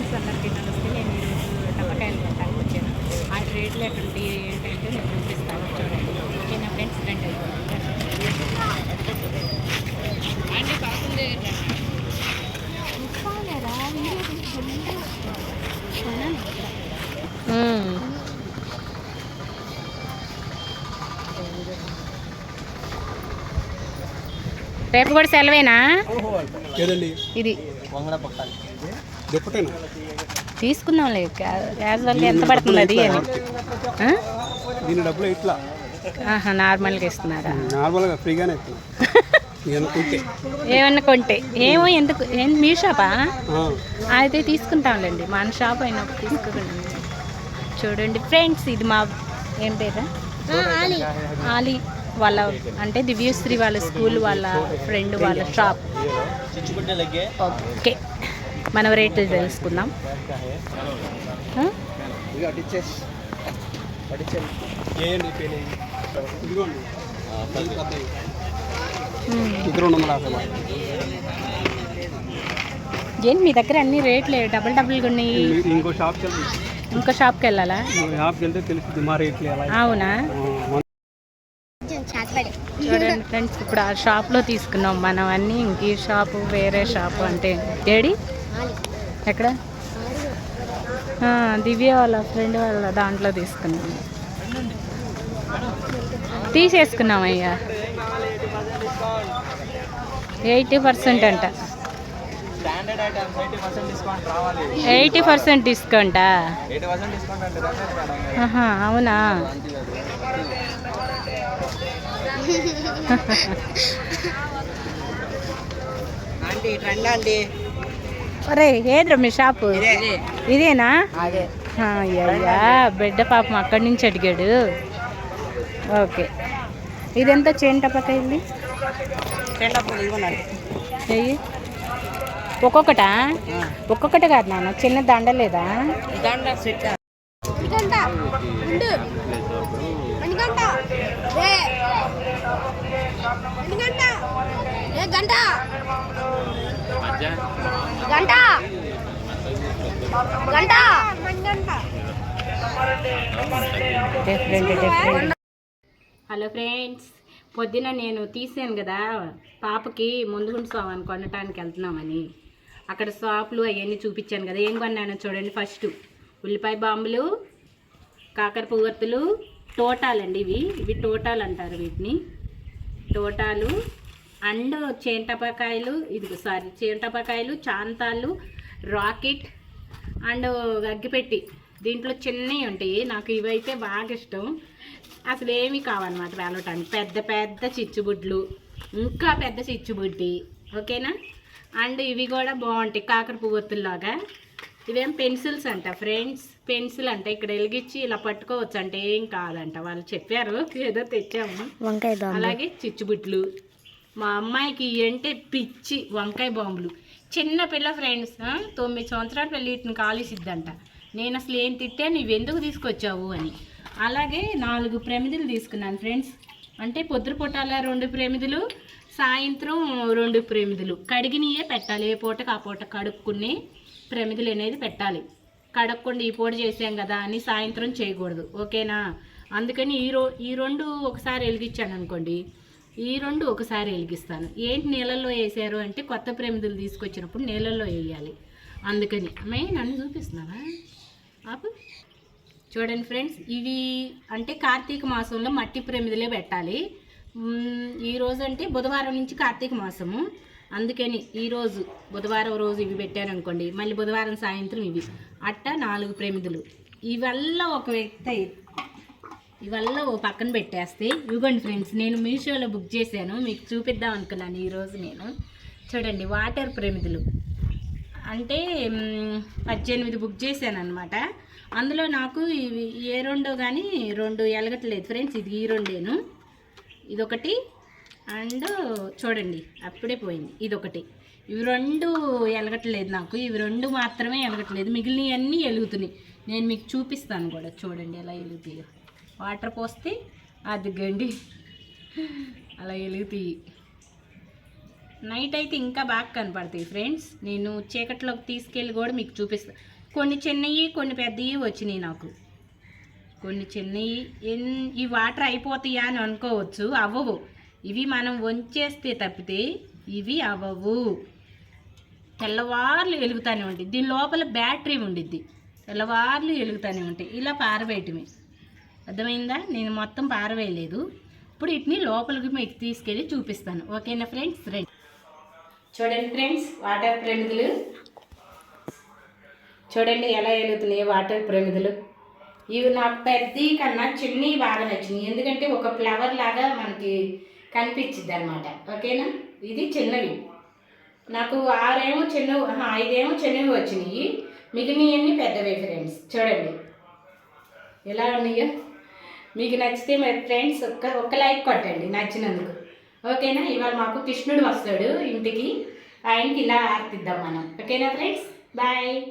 Friends అందరికీ నమస్తే. నేను ఈరోజు టమాకాయలు కొట్టానికి వచ్చాను. ఆ రేట్లు ఎటువంటి ఏంటంటే నేను చూపిస్తాను. చూడండి. ఓకేనా ఫ్రెండ్స్ రండి అండి కాకుండా రేపు కూడా సెలవేనా? ఇది. దుప్పటేనా తీసుకుందాంలే క్యాజువల్గా ఎంత పడుతుంది అది అని? దీని డబ్బులు ఇట్లా ఆహా నార్మల్గా ఇస్తున్నారా? నార్మల్గా ఫ్రీగానే ఏమన్నా కొంటే. ఏమో ఎందుకు ఏం మీ షాపా? అయితే తీసుకుంటాంలేండి. మన షాప్ అయినప్పుడు తీసుకోకండి చూడండి. ఫ్రెండ్స్ ఇది మా ఏం పేరా? ఆలి. వాళ్ళ అంటే దివ్యశ్రీ వాళ్ళ స్కూల్ వాళ్ళ ఫ్రెండ్ వాళ్ళ షాప్. ఓకే. మనం రేట్లు తెలుసుకుందాం. ఏంటి మీ దగ్గర అన్ని రేట్లు డబుల్ డబుల్గా ఉన్నాయి? ఇంకో షాప్కి ఇంకో షాప్కి వెళ్ళాలా? ఇంకో షాప్కి వెళ్తే తెలుస్తుంది మా రేట్లు అవునా? చూడండి ఫ్రెండ్స్ ఇప్పుడు ఆ షాప్లో తీసుకున్నాం మనం అన్నీ. ఇంక ఈ షాపు వేరే షాపు అంటే ఏడి? ఎక్కడ? దివ్య వాళ్ళ ఫ్రెండ్ వాళ్ళ దాంట్లో తీసుకున్నాం. తీసేసుకున్నాం అయ్యా. ఎయిటీ పర్సెంట్ అంట. ఎయిటీ పర్సెంట్ డిస్కౌంట్ డిస్కౌంటా అవునా? Aunty trend aunty. ఒరే ఏద్రా మీ షాపు? ఇదేనా? ఆ, అయ్యయ్యా బిడ్డ పాపం అక్కడి నుంచి అడిగాడు. ఓకే. ఇదెంత చేంటపకాయలు ఇవ్వనండి చెయ్యి. ఒక్కొక్కటా? ఒక్కొక్కటి కాదు నాన్న చిన్న దండ లేదా? గంట గంట. హలో ఫ్రెండ్స్ పొద్దున నేను తీసాను కదా పాపకి ముందుగుండు స్వామి కొనటానికి వెళ్తున్నామని. అక్కడ షాపులు అవన్నీ చూపించాను కదా ఏం కొన్నాను చూడండి ఫస్ట్. ఉల్లిపాయ బాంబులు కాకర పువ్వొత్తులు టోటాలండి ఇవి. ఇవి టోటాలు అంటారు వీటిని. టోటాలు అండ్ చేంటపకాయలు ఇది సారీ చేంటపకాయలు చాంతాలు రాకెట్ అండ్ అగ్గిపెట్టి దీంట్లో చిన్నవి ఉంటాయి. నాకు ఇవైతే బాగా ఇష్టం. అసలు ఏమీ కావన్నమాట వెళ్ళటానికి పెద్ద పెద్ద చిచ్చుబుడ్లు. ఇంకా పెద్ద చిచ్చుబుడ్డి. ఓకేనా? అండ్ ఇవి కూడా బాగుంటాయి. కాకర పువ్వొత్తుల్లాగా ఇవేం పెన్సిల్స్ అంట ఫ్రెండ్స్. పెన్సిల్ అంట. ఇక్కడ వెలిగించి ఇలా పట్టుకోవచ్చు అంటే ఏం కాదంట. వాళ్ళు చెప్పారు. ఏదో తెచ్చాము. వంకాయ అలాగే చిచ్చుబుట్లు మా అమ్మాయికి అంటే పిచ్చి వంకాయ బాంబులు చిన్న పిల్ల ఫ్రెండ్స్ తొమ్మిది సంవత్సరాల పిల్ల వీటిని కాలుసిద్దంట. నేను అసలు ఏం తిట్టే నువ్వు ఎందుకు తీసుకొచ్చావు? అని. అలాగే నాలుగు ప్రమిదలు తీసుకున్నాను ఫ్రెండ్స్ అంటే పొద్దున పొట్టాల రెండు ప్రమిదలు సాయంత్రం రెండు ప్రమిదలు. కడిగినయే పెట్టాలి ఏ పూటకు ఆ పూట కడుక్కుని ప్రమిదలు అనేది పెట్టాలి. కడగకుండా ఈ పూట చేసాం కదా అని సాయంత్రం చేయకూడదు. ఓకేనా? అందుకని ఈ రో ఈ రెండు ఒకసారి వెలిగించాను అనుకోండి. ఈ రెండు ఒకసారి వెలిగిస్తాను. ఏంటి నీళ్ళల్లో వేసారు అంటే కొత్త ప్రేమిదులు తీసుకొచ్చినప్పుడు నీళ్ళల్లో వేయాలి. అందుకని అమ్మాయి నన్ను చూపిస్తున్నావా? ఆపు. చూడండి ఫ్రెండ్స్ ఇవి అంటే కార్తీక మాసంలో మట్టి ప్రమిదలే పెట్టాలి. ఈరోజు ఈ రోజు అంటే బుధవారం నుంచి కార్తీక మాసము. అందుకని ఈరోజు బుధవారం రోజు ఇవి పెట్టాను అనుకోండి మళ్ళీ బుధవారం సాయంత్రం ఇవి. అట్ట నాలుగు ప్రమిదలు. ఇవల్ల ఒక వ్యక్తి ఇవల్ల ఓ పక్కన పెట్టేస్తే ఇవ్వండి ఫ్రెండ్స్ నేను మీషోలో బుక్ చేశాను మీకు చూపిద్దాం అనుకున్నాను ఈరోజు నేను. చూడండి వాటర్ ప్రమిదులు. అంటే పద్దెనిమిది బుక్ చేశాను అనమాట అందులో నాకు ఇవి ఏ రెండో కానీ రెండు ఎలగట్లేదు ఫ్రెండ్స్ ఇది ఈ రెండేను. ఇదొకటి అండ్ చూడండి అప్పుడే పోయింది ఇదొకటి. ఇవి రెండు ఎలగట్లేదు నాకు ఇవి రెండు మాత్రమే ఎలగట్లేదు మిగిలినవి అన్నీ ఎలుగుతున్నాయి. నేను మీకు చూపిస్తాను కూడా చూడండి ఎలా ఎలుగుతాయో. వాటర్ పోస్తే అది గండి. అలా వెలుగుతాయి నైట్ అయితే ఇంకా బాగా కనపడతాయి ఫ్రెండ్స్. నేను చీకట్లోకి తీసుకెళ్ళి కూడా మీకు చూపిస్తాను కొన్ని చిన్నవి కొన్ని పెద్దవి వచ్చినాయి నాకు. కొన్ని చిన్నవి ఎన్ ఈ వాటర్ అయిపోతాయా అని అనుకోవచ్చు అవ్వవు. ఇవి మనం వంచేస్తే తప్పితే ఇవి అవ్వవు. తెల్లవార్లు వెలుగుతూనే ఉంటాయి. దీని లోపల బ్యాటరీ ఉండిద్ది. తెల్లవార్లు వెలుగుతూనే ఉంటాయి. ఇలా పారవేయటమే. అర్థమైందా? నేను మొత్తం పారవేయలేదు. ఇప్పుడు వీటిని లోపలికి మీకు తీసుకెళ్ళి చూపిస్తాను. ఓకేనా ఫ్రెండ్స్? రండి. చూడండి ఫ్రెండ్స్ వాటర్ ప్రమిదులు చూడండి ఎలా వెలుగుతున్నాయి వాటర్ ప్రమిదులు ఇవి నాకు పెద్ద కన్నా చిన్నవి బాగా నచ్చినాయి. ఎందుకంటే ఒక ఫ్లవర్ లాగా మనకి కనిపించింది అనమాట ఓకేనా? ఇది చిన్నవి. నాకు ఆరేమో చిన్న ఐదేమో చిన్నవి వచ్చినాయి. మిగిలినవన్నీ పెద్దవి ఫ్రెండ్స్. చూడండి. ఎలా ఉన్నాయో? మీకు నచ్చితే మరి ఫ్రెండ్స్ ఒక్క ఒక్క లైక్ కొట్టండి నచ్చినందుకు. ఓకేనా? ఇవాళ మాకు కృష్ణుడు వస్తాడు ఇంటికి. ఆయనకి ఇలా ఆర్తిద్దాం మనం. ఓకేనా ఫ్రెండ్స్? బాయ్.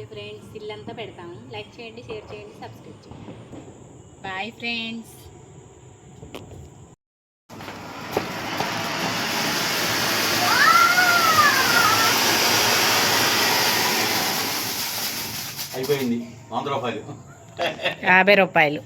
ఓకే ఫ్రెండ్స్ ఇల్లంతా పెడతాము. లైక్ చేయండి షేర్ చేయండి సబ్స్క్రైబ్ చేయండి. బాయ్ ఫ్రెండ్స్ అయిపోయింది. వంద రూపాయలు. యాభై రూపాయలు.